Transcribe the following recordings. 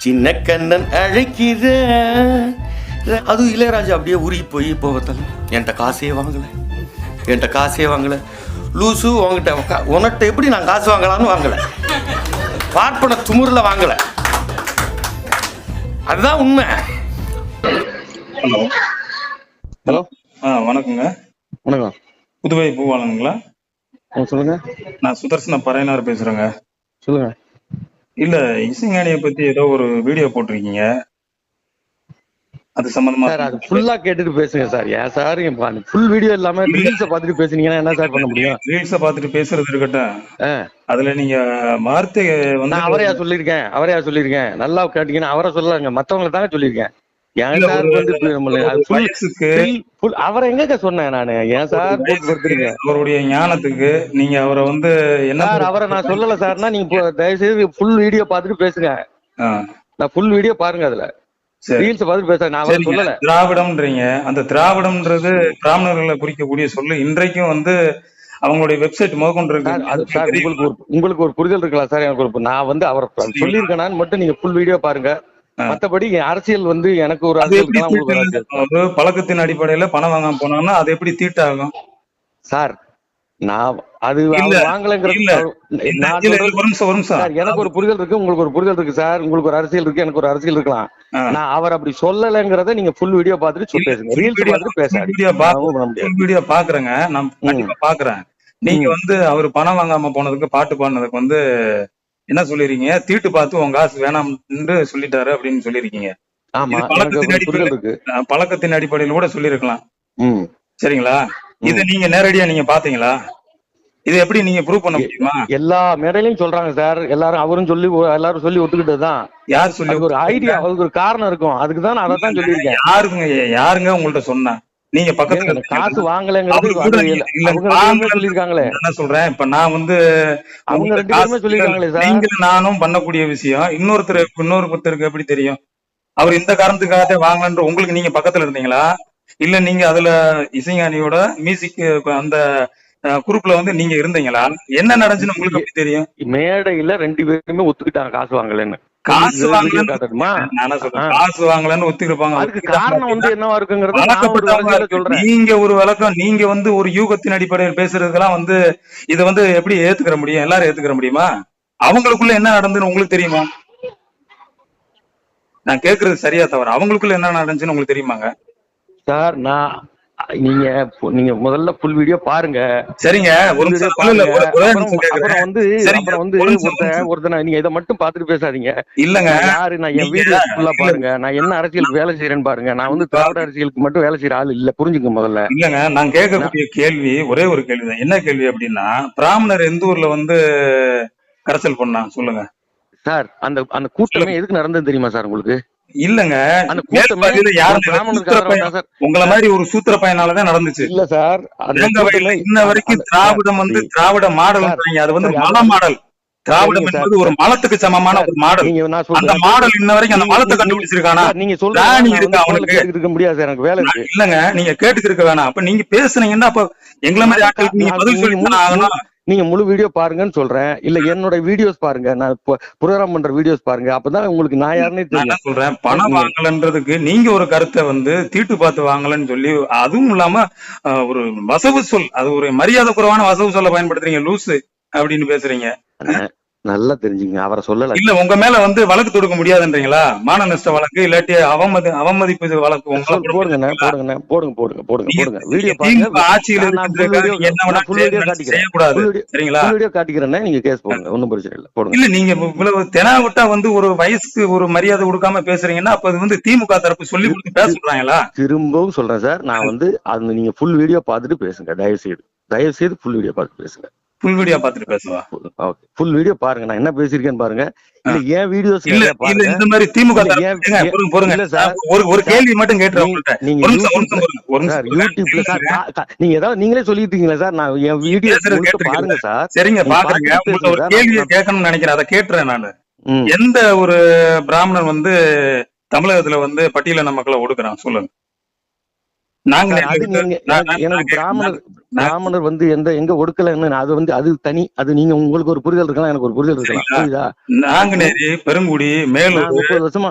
சின்ன கண்ணன் அழைக்கிற அதுவும் இளையராஜா அப்படியே உருகி போய் போகத்தல என்கிட்ட காசே வாங்கல. என்கிட்ட காசே வாங்கல. லூசு உங்ககிட்ட உன்கிட்ட எப்படி நான் காசு வாங்கலாம்னு வாங்கல. பார்ப்பன துமுறில் வாங்கல. அதுதான் உண்மை. ஹலோ. ஹலோ. ஆ வணக்கங்க. வணக்கம். புதுவை பூவாளனுங்களா? ஆ, சொல்லுங்க. நான் சுதர்சன பறையனார் பேசுறேங்க. சொல்லுங்க. இல்ல இசைஞானியை பத்தி ஏதோ ஒரு வீடியோ போட்டிருக்கீங்க. அது சம்பந்தமா சார் அது ஃபுல்லா கேட்டுட்டு பேசுங்க சார். ஏன் சார் ஃபுல் வீடியோ இல்லாம ரீல்ஸ பார்த்துட்டு பேசுனீங்கன்னா என்ன சார் பண்ண முடியும்? ரீல்ஸ பார்த்துட்டு பேசுறது இருக்கட்டும். அதுல நீங்க வார்த்தை வந்து அவரையா சொல்லியிருக்கேன். அவரையா சொல்லியிருக்கேன். நல்லா கேட்டீங்கன்னா அவரை சொல்லலாங்க. மத்தவங்களை தாங்க சொல்லியிருக்கேன். இல்ல, சார் வந்து அவரை எங்க சொன்னேன் நானு? ஏன் சார்? அவருடைய ஞானத்துக்கு நீங்க அவரை வந்து என்ன அவரை நான் சொல்லல சார்னா நீங்க இப்போ தயவு செய்து ஃபுல் வீடியோ பார்த்துட்டு பேசுங்க. நான் ஃபுல் வீடியோ பாருங்க அதுல. ரீல்ஸ் பார்த்துட்டு பேசுறேன் நான் சொல்லல. திராவிடம்ன்றீங்க. அந்த திராவிடம்ன்றது பிராமணர்களை குறிக்கக்கூடிய சொல்லு. இன்றைக்கும் வந்து அவங்களுடைய வெப்சைட் முதற்கொண்டு இருக்கு உங்களுக்கு ஒரு உங்களுக்கு ஒரு புரிதல் இருக்கலாம் சார் எனக்கு ஒரு நான் வந்து அவர் சொல்லியிருக்கேனான்னு மட்டும் நீங்க ஃபுல் வீடியோ பாருங்க. மத்தபடி அரசியல் வந்து எனக்கு ஒரு அரசியல் பழக்கத்தின் அடிப்படையில பணம் வாங்காம போனாங்கன்னா அது எப்படி தீட்டாகும்? சார் நான் அது எனக்கு ஒரு புரிதல் இருக்கு உங்களுக்கு ஒரு புரிதல் இருக்கு சார் உங்களுக்கு ஒரு அரசியல் இருக்கு எனக்கு ஒரு அரசியல் இருக்கலாம். நான் அவர் அப்படி சொல்லலைங்கிறத நீங்க ஃபுல் வீடியோ பார்த்துட்டு சொல்லி பேசுங்க full ரீல்ஸ் video- பார்த்துட்டு பேசாது full video பா- பண்ண முடியாது. full video பாக்குறேங்க நான் பாக்குறேன் நீங்க வந்து அவர் பணம் வாங்காம போனதுக்கு பாட்டு பாடினதுக்கு வந்து என்ன சொல்லிருக்கீங்க? தீட்டு பார்த்து உங்க காசு வேணாம்னு சொல்லிட்டாரு அப்படின்னு சொல்லிருக்கீங்க. பழக்கத்தின் அடிப்படையில கூட சொல்லிருக்கலாம் சரிங்களா? இது நீங்க நேரடியா நீங்க பாத்தீங்களா இது எப்படி நீங்க ப்ரூவ் பண்ண முடியுமா? எல்லா மேடையிலயும் சொல்றாங்க சார். எல்லாரும் அவரும் சொல்லி எல்லாரும் சொல்லி ஒத்துக்கிட்டதுதான் யார் சொல்லி ஒரு ஐடியா அதுக்கு ஒரு காரணம் இருக்கும். அதுக்கு தான் நான் அதை தான் சொல்லியிருக்கேன். யாருங்க யாருங்க உங்கள்ட்ட சொன்னா? நீங்க பக்கத்துல காசு வாங்கலைங்கிறது சொல்லியிருக்காங்களே. என்ன சொல்றேன்? இப்ப நான் வந்து அவங்க ரெண்டு பேருமே சார். நீங்களும் நானும் பண்ணக்கூடிய விஷயம். இன்னொருத்தர் இன்னொருத்தருக்கு எப்படி தெரியும்? அவர் இந்த காரணத்துக்காக வாங்கலன்ற உங்களுக்கு நீங்க பக்கத்துல இருந்தீங்களா? இல்ல நீங்க அதுல இசைஞானியோட மியூசிக் அந்த குரூப்ல வந்து நீங்க இருந்தீங்களா? என்ன நடந்துச்சுன்னு உங்களுக்கு எப்படி தெரியும்? மேடையில ரெண்டு பேருமே ஒத்துக்கிட்டாங்க காசு வாங்கலைன்னு. காசு வாங்கலன்னு நானா சொல்றேன். காசு வாங்கலன்னு ஒத்துக்கிருப்பாங்க. அதுக்கு காரணம் வந்து என்னவா இருக்குங்கிறத சொல்றேன். நீங்க ஒரு விளக்கம் நீங்க வந்து ஒரு யூகத்தின் அடிப்படையில் பேசுறதுக்கெல்லாம் வந்து இத வந்து எப்படி ஏத்துக்கிற முடியும்? எல்லாரும் ஏத்துக்கிற முடியுமா? அவங்களுக்குள்ள என்ன நடந்துன்னு உங்களுக்கு தெரியுமா? நான் கேக்குறது சரியா தவறு? அவங்களுக்குள்ள என்ன நடந்துச்சுன்னு உங்களுக்கு தெரியுமாங்க? சார் நான் நீங்க நீங்க முதல்ல ஃபுல் வீடியோ பாருங்க. சரிங்க அப்புறம் வந்து அப்புறம் வந்து ஒருத்தன் நீங்க இதை மட்டும் பார்த்துட்டு பேசாதீங்க. இல்லங்க. நான் யாரு? நான் என் வீடியோ ஃபுல்லா. பாருங்க. நான் என்ன அரசியலுக்கு வேலை செய்யறேன்னு பாருங்க. நான் வந்து திராவிட அரசியலுக்கு மட்டும் வேலை செய்யற ஆள் இல்ல. புரிஞ்சுங்க முதல்ல. இல்லங்க நான் கேட்கக்கூடிய கேள்வி ஒரே ஒரு கேள்விதான். என்ன கேள்வி அப்படின்னா பிராமணர் எந்த ஊர்ல வந்து கரைசல் பண்ணா சொல்லுங்க. சார் அந்த அந்த கூட்டமே எதுக்கு நடந்தது தெரியுமா சார் உங்களுக்கு? இல்லங்க. உங்கள மாதிரி ஒரு சூத்திர பையனாலதான் நடந்துச்சு. இல்ல சார் இன்ன வரைக்கும் திராவிடம் வந்து திராவிட மாடல் அது வந்து மல மாடல். திராவிடம். என்பது ஒரு மலத்துக்கு சமமான ஒரு மாடல். அந்த மாடல் இன்ன வரைக்கும் அந்த மலத்தை கண்டுபிடிச்சிருக்கானா? சார், நீங்க சொல்றீங்க இருக்கு அவனுக்கு. இருக்க முடியாது சார் எனக்கு வேலை இருக்கு. இல்லங்க. நீங்க கேட்டுட்டு இருக்க வேணாம். அப்ப நீங்க பேசுனீங்கன்னா அப்ப எங்களை மாதிரி ஆட்களுக்கு நீங்க பதில் சொல்லி ஆகணும். நீங்க முழு வீடியோ பாருங்கன்னு சொல்றேன். இல்ல என்னோட வீடியோஸ் பாருங்க. நான் ப்ரோக்ராம் பண்ற வீடியோஸ் பாருங்க. அப்பதான் உங்களுக்கு நான் யாருன்னே தெரியும். சொல்றேன்? பணம் வாங்கலன்றதுக்கு நீங்க ஒரு கருத்தை வந்து தீட்டு பார்த்து வாங்கலன்னு சொல்லி அதுவும் இல்லாம ஒரு வசவு சொல். அது ஒரு மரியாதை குறைவான வசவு சொல்ல பயன்படுத்துறீங்க லூசு அப்படின்னு பேசுறீங்க. நல்லா தெரிஞ்சுங்க. அவரை சொல்லல. இல்ல உங்க மேல வந்து வழக்கு தொடுக்க முடியாதுன்றீங்களா? மான நஷ்ட வழக்கு இல்லாட்டி அவமதி அவமதிப்பு வழக்கு போடுங்கண்ணே போடுங்க போடுங்க போடுங்க நீங்க போடுங்க. வீடியோ பாருங்க. ஆட்சியில என்ன செய்ய- காட்டிக்கிறேன். சரிங்களா? காட்டிக்கிறேன்னே நீங்க கேஸ் போடுங்க. ஒன்றும் பிரச்சனை இல்லை. போடுங்க. இல்ல நீங்க இவ்வளவு தெனாவட்டா வந்து ஒரு வயசுக்கு ஒரு மரியாதை கொடுக்காம பேசுறீங்கன்னா அப்ப அது வந்து திமுக தரப்பு சொல்லி கொடுத்து பேச சொல்றாங்களா திரும்பவும் சொல்றேன் சார். நான் வந்து அது நீங்க ஃபுல் வீடியோ பார்த்துட்டு பேசுங்க. தயவு செய்து தயவு செய்து ஃபுல் வீடியோ பார்த்து பேசுங்க. புல் வீடியோ பாத்துட்டு பேசுவா ஓகே ஃபுல் வீடியோ பாருங்க நான் என்ன பேசியிருக்கேன்னு பாருங்க இல்ல ஏன் வீடியோஸ் இல்ல இல்ல இந்த மாதிரி திமுக பொறுங்க. இல்ல சார். ஒரு ஒரு கேள்வி மட்டும் கேட்டுறேன் உங்கள்ட்ட நீங்க சார். யூடியூப்ல சார் நீங்க ஏதாவது நீங்களே சொல்லிட்டீங்களா சார் நான் என் வீடியோ. பாருங்க சார் சரிங்க உங்கள்ட்ட ஒரு கேள்வியை. கேட்கணும்னு நினைக்கிறேன் அதை கேட்டுறேன் நானு. எந்த ஒரு பிராமணன் வந்து தமிழகத்துல வந்து பட்டியலின மக்களை ஒடுக்குறான் சொல்லுங்க நாங்க எனக்கு-. பிராமணர் பிராமணர் வந்து எந்த எங்க ஒடுக்கலன்னு அது வந்து அது தனி அது நீங்க உங்களுக்கு ஒரு புரிதல் இருக்கலாம் எனக்கு ஒரு புரிதல் இருக்கலாம். புரியுதா? நாங்குநேரி பெருங்குடி மேலூர் முப்பது வருஷமா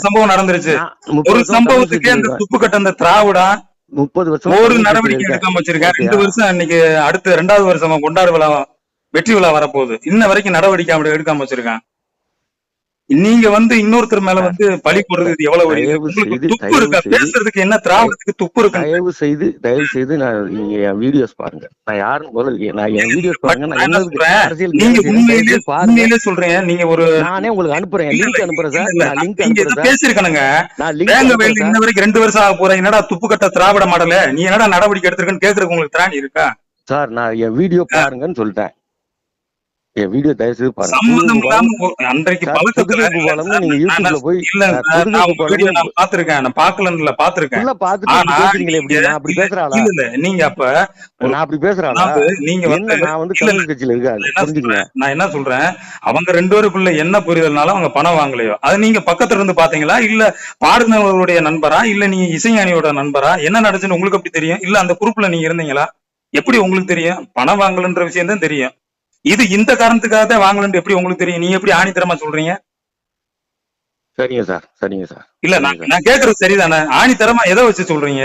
சம்பவம் நடந்துருச்சு. ஒரு சம்பவத்துக்கே அந்த துப்பு கட்ட அந்த திராவிடம் முப்பது வருஷம் ஒரு நடவடிக்கை எடுக்காம வச்சிருக்கேன் ரெண்டு? வருஷம் இன்னைக்கு அடுத்த ரெண்டாவது வருஷம் கொண்டாடு விழா வெற்றி விழா வரப்போகுது. இன்ன வரைக்கும் நடவடிக்கை அப்படி எடுக்காம வச்சிருக்கான் நீங்க வந்து இன்னொருத்தர் மேல வந்து பழி போடுறது எவ்வளவு துப்பு இருக்கா. பேசுறதுக்கு என்ன திராவிடத்துக்கு துப்பு இருக்கு? தயவு செய்து தயவு செய்து நான் நீங்க என் வீடியோஸ் பாருங்க. நான் யாரும் முதல்ல நான் என் வீடியோஸ் பாருங்க. நான் நான் என்ன என்னதுக்கு சொல்றேன்? நீங்க நீங்க ஒரு நானே உங்களுக்கு அனுப்புறேன். லிங்க் அனுப்புறேன் சார். நான் லிங்க் நீங்க இதை அனுப்புறேன் சார். பேசிருக்கணுங்க நான் லிங்க் இன்ன வரைக்கும் ரெண்டு வருஷம் ஆக போற என்னடா துப்பு கட்ட திராவிட மாடல? நீ என்னடா நடவடிக்கை எடுத்திருக்கன்னு கேக்குறதுக்கு உங்களுக்கு திராணி இருக்கா? சார் நான் என் வீடியோ பாருங்கன்னு சொல்லிட்டேன். என் வீடியோ தயவு செய்து பாருங்க அன்றைக்கு நீங்க யூடியூப்ல போய் நான் பாத்திருக்கேன் நான் பாத்திருக்கேன் பாத்துட்டு இப்படி நான் அப்படி பேசுறாளா? இல்ல இல்ல நீங்க அப்ப நான் அப்படி பேசுறாளா? நீங்க வந்து நான் வந்து கட்சியில இருக்காது? நான் என்ன சொல்றேன்? அவங்க ரெண்டு பேருக்குள்ள என்ன புரிதல்னால அவங்க பணம் வாங்கலையோ? அது நீங்க பக்கத்துல இருந்து பாத்தீங்களா இல்ல பாடுனவருடைய நண்பரா? இல்ல நீங்க இசைஞானியோட நண்பரா? என்ன நடந்துச்சுன்னு உங்களுக்கு எப்படி தெரியும்? இல்ல அந்த குரூப்ல நீங்க இருந்தீங்களா? எப்படி உங்களுக்கு தெரியும்? பணம் வாங்கலன்ற விஷயம் தான் தெரியும். இது இந்த காரணத்துக்காக தான் வாங்கலன்னு எப்படி உங்களுக்கு தெரியும்? நீங்க எப்படி ஆணித்தரமா சொல்றீங்க? சரிங்க சார் சரிங்க சார். இல்ல நான் நான் கேக்குறது சரிதானே? ஆணித்தரமா எதை வச்சு சொல்றீங்க?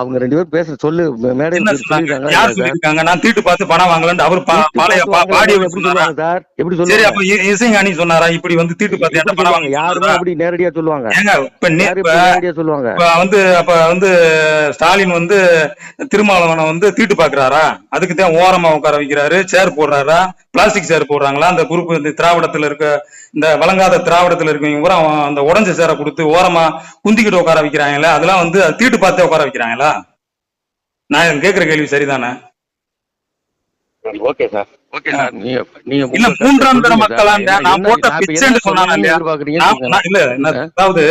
அவங்க ரெண்டு பேரும் பேசுற சொல்லு மேடையில் என்ன சொல்லிருக்காங்க. யார் சொல்லிருக்காங்க? நான் தீட்டு பார்த்து பணம் வாங்கலன்னு அவர் பாளைய பாடிய சொல்லுவாங்க சார்? எப்படி சொல்லுவாங்க? அப்ப இசைஞானி சொன்னாரா? இப்படி வந்து தீட்டு பார்த்து என்கிட்ட பணம்? வாங்க யாருமே அப்படி நேரடியா சொல்லுவாங்க. இப்ப நேரடியா சொல்லுவாங்க? வந்து அப்ப வந்து ஸ்டாலின் வந்து திருமாவளவனை வந்து தீட்டு பாக்குறாரா அதுக்கு தான் ஓரமா உட்கார வைக்கிறாரு. சேர் போடுறாரா? பிளாஸ்டிக் சேர் போடுறாங்களா? அந்த குரூப் இந்த திராவிடத்துல இருக்க இந்த வழங்காத திராவிடத்துல இருக்கவங்க பூரா அவன் அந்த உடஞ்ச சேரை கொடுத்து ஓரமா குந்திக்கிட்டு உட்கார வைக்கிறாங்களே அதெல்லாம் வந்து அது தீட்டு பார்த்தே உட்கார வைக்கிறாங்களா? நான் கேக்குற கேள்வி சரிதானே? Okay sir. Okay sir. நீங்க நீங்க இல்ல மூன்றாம் தர மக்களா. நான் போட்ட பிச்சைன்னு சொன்னாங்க இல்ல. அதாவது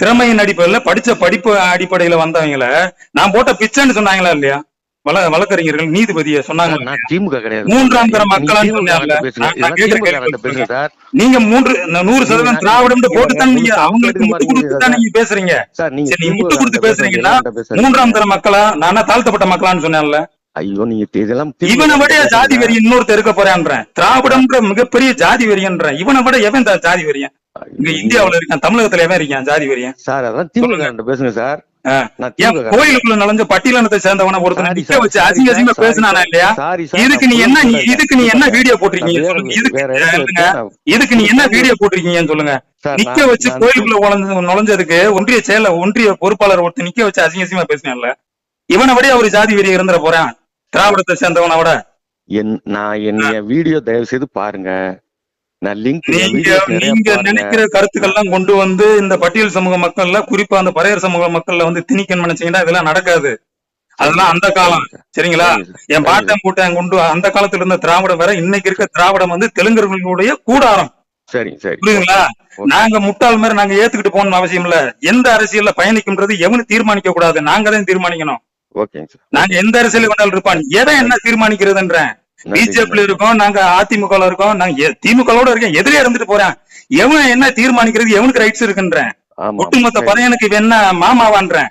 திறமையின் அடிப்படையில படிச்ச படிப்பு அடிப்படையில வந்தவங்கள நான் போட்ட பிச்சைன்னு சொன்னாங்களா இல்லையா? வழ வழக்கறிஞர்கள் நீதிபதியை சொன்னாங்க. திமுக கிடையாது. மூன்றாம் தர மக்களான்னு நீங்க மூன்று நூறு சதவீதம் திராவிடம் போட்டு தான் நீங்க அவங்களுக்கு முட்டு கொடுத்து நீங்க பேசுறீங்க. சார் நீங்க முட்டு கொடுத்து பேசுறீங்கன்னா. மூன்றாம் தர மக்களா? நான் தாழ்த்தப்பட்ட மக்களான்னு சொன்னேன்ல. ஐயோ நீங்க இதெல்லாம் இவனை விட ஜாதி. வெறி இன்னொருத்தர் இருக்க போறான்றேன். திராவிடம்ன்ற மிகப்பெரிய ஜாதி வெறியன்றேன். இவனை விட எவன் ஜாதி வெறியன்? இங்க இந்தியாவுல இருக்கான் தமிழகத்துல எவன் இருக்கான் ஜாதி வெறியன்? சார் அதான் திமுக பேசுங்க சார். கோயிலுக்குள்ள நுழைஞ்ச பட்டியலினத்தை சேர்ந்தவன ஒருத்தனை நிக்க வச்சு அசிங்க சாரி பேசினானா இல்லையா? இதுக்கு நீ என்ன. இதுக்கு நீ என்ன வீடியோ போட்டிருக்கீங்க? இதுக்கு நீ என்ன வீடியோ போட்டிருக்கீங்கன்னு சொல்லுங்க. நிக்க வச்சு கோயிலுக்குள்ள உழஞ்ச- நுழைஞ்சதுக்கு ஒன்றிய செயல ஒன்றிய பொறுப்பாளர் ஒருத்தர் நிக்க வச்சு அசிங்க அசிங்கமா பேசினான்ல. இவனை விட ஒரு ஜாதி வெறி இருந்துட போறான். திராவிடத்தை சேர்ந்தவனை விட. என் நான் என் என் வீடியோ தயவு செய்து பாருங்க. நான் லிங்க் நீங்க நீங்க நினைக்கிற கருத்துக்கள்லாம் கொண்டு வந்து இந்த பட்டியல் சமூக மக்கள்ல குறிப்பா அந்த பறையர் சமூக மக்கள்ல வந்து திணிக்கன்னு நினைச்சீங்கன்னா இதெல்லாம் நடக்காது. அதெல்லாம் அந்த காலம். சரிங்களா? என் பாட்டன் கூட்டம் கொண்டு அந்த காலத்துல இருந்த திராவிடம் வேற இன்னைக்கு இருக்க திராவிடம் வந்து தெலுங்கர்களுடைய கூடாரம். சரி சரி. புரியுதுங்களா? நாங்க முட்டாள் மாதிரி நாங்க ஏத்துக்கிட்டு போகணும்னு அவசியம் இல்ல. எந்த அரசியல்ல பயணிக்கும்ன்றது எவனு தீர்மானிக்க கூடாது. நாங்க தான் தீர்மானிக்கணும். நாங்க எந்த அரசியல் கொண்டாலும் இருப்பான். எவன் என்ன தீர்மானிக்கிறதுன்றேன். பிஜேபில இருக்கோம் நாங்க அதிமுக இருக்கோம் நாங்க திமுக இருக்கேன் எதிரே இருந்துட்டு போறேன். எவன் என்ன தீர்மானிக்கிறது எவனுக்கு ரைட்ஸ் இருக்குன்றேன். ஒட்டுமொத்த சரி, பறையனுக்கு இவன் என்ன மாமாவான்றேன்.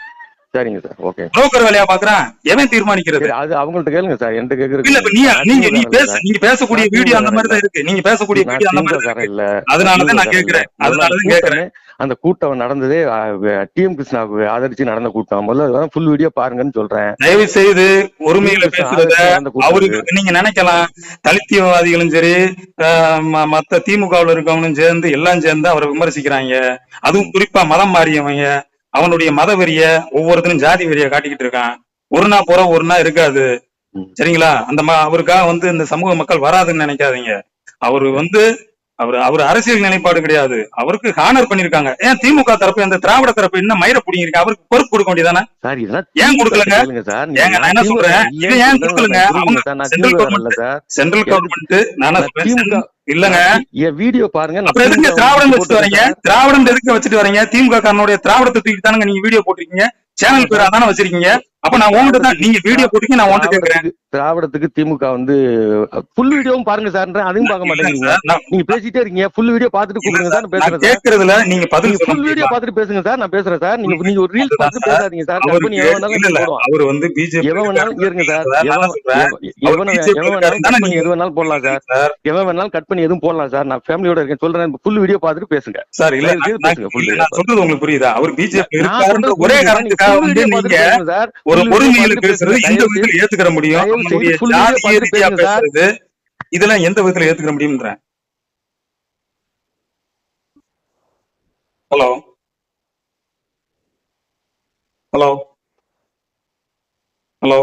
சரிங்க சார் ஓகே. புரோக்கர் வேலையா பாக்குறான்? எவன் தீர்மானிக்கிறது? அது அவங்கள்ட்ட கேளுங்க சார் என்கிட்ட கேக்குறது இல்ல நீ நீங்க நீ பேச நீங்க பேசக்கூடிய நான் வீடியோ அந்த மாதிரி தான் இருக்கு. நீங்க பேசக்கூடிய நான் வீடியோ அந்த மாதிரி தான் இல்ல அதனாலதான் நான் திமுக கேக்குறேன். அதனாலதான் கூட்டமே- கேக்குறேன். அந்த கூட்டம் நடந்ததே டிஎம் கிருஷ்ணாவுக்கு ஆதரிச்சு நடந்த கூட்டம். முதல்ல ஃபுல் வீடியோ பாருங்கன்னு சொல்றேன். தயவு செய்து ஒருமையில பேசுறத அவருக்கு நீங்க நினைக்கலாம். தலித்தியவாதிகளும் சரி மத்த திமுகவுல இருக்கவங்களும் சேர்ந்து எல்லாம் சேர்ந்து அவரை விமர்சிக்கிறாங்க. அதுவும் குறிப்பா மதம் மாறியவங்க. அவனுடைய மத வெறிய ஒவ்வொருத்தரும் ஜாதி வெறிய காட்டிக்கிட்டு இருக்கான். ஒரு நாள் போற ஒரு நாள் இருக்காது. சரிங்களா? அந்த அவருக்காக வந்து இந்த சமூக மக்கள் வராதுன்னு நினைக்காதீங்க. அவரு வந்து அவர் அவர் அரசியல் நிலைப்பாடு கிடையாது. அவருக்கு ஹானர் பண்ணிருக்காங்க ஏன் திமுக தரப்பு அந்த திராவிட தரப்பு என்ன மயிர புடிங்கிருக்கு? அவருக்கு பொறுப்பு கொடுக்க வேண்டியதானே? ஏன் கொடுக்கலங்க? ஏங்க, நான் என்ன சொல்றேன்? ஏன் கொடுக்கலங்க? Central sir. சென்ட்ரல் கவர்மெண்ட் நான் இல்லங்க. என் வீடியோ பாருங்க. அப்புறம் எதுக்கு திராவிடம் வச்சுட்டு வரீங்க. திராவிடம் எதுக்கு வச்சுட்டு வரீங்க? திமுக காரனுடைய திராவிடத்தை தூக்கி தானுங்க நீங்க வீடியோ போட்டிருக்கீங்க. சேனல் பேர் அதானே வச்சிருக்கீங்க? அப்ப நான் உங்ககிட்ட தான் நீங்க வீடியோ போட்டீங்க நான் உன்கிட்ட கேக்குறேன். திராவிடத்துக்கு திமுக வந்து ஃபுல் வீடியோவும் பாருங்க சார் அதையும் பார்க்க மாட்டேங்கிறீங்க நீங்க பேசிட்டே இருக்கீங்க ஃபுல் வீடியோ பார்த்துட்டு கூப்பிடுங்க சார் நான் பேசுறேன் கேக்குறதுல நீங்க பதில் ஃபுல் வீடியோ முடியுமா? பார்த்துட்டு பேசுங்க சார் நான் பேசுறேன் சார் நீங்க நீங்க ஒரு ரீல்ஸ் பார்த்துட்டு பேசாதீங்க சார் கம்பெனி எவன் வேணாலும் இல்ல இல்ல போடுவான். அவர் வந்து பிஜேபி எவன் வேணாலும் இருங்க சார் எவன். எவன் வேணாலும் கட் பண்ணி எது வேணாலும் போடலாம் சார் எவன் வேணாலும் கட் பண்ணி எதுவும் போடலாம் சார் நான் ஃபேமிலியோட இருக்கேன் சொல்றேன். ஃபுல் வீடியோ பார்த்துட்டு பேசுங்க. சார் இல்ல பேசுங்க, நான் சொல்றது உங்களுக்கு புரியுதா? அவர் பிஜேபி இருக்காருன்ற ஒரே காரணத்துக்காக வந்து நீங்க சார் ஒரு பார்த்துட்டு பேசுறது. எந்த விதத்துல ஏத்துக்கிற முடியும். நம்மளுடைய ஜாதிய ரீதியா. பேசுறது இதெல்லாம் எந்த விதத்துல ஏத்துக்கிற முடியும்ன்றேன் ஹலோ? ஹலோ? ஹலோ?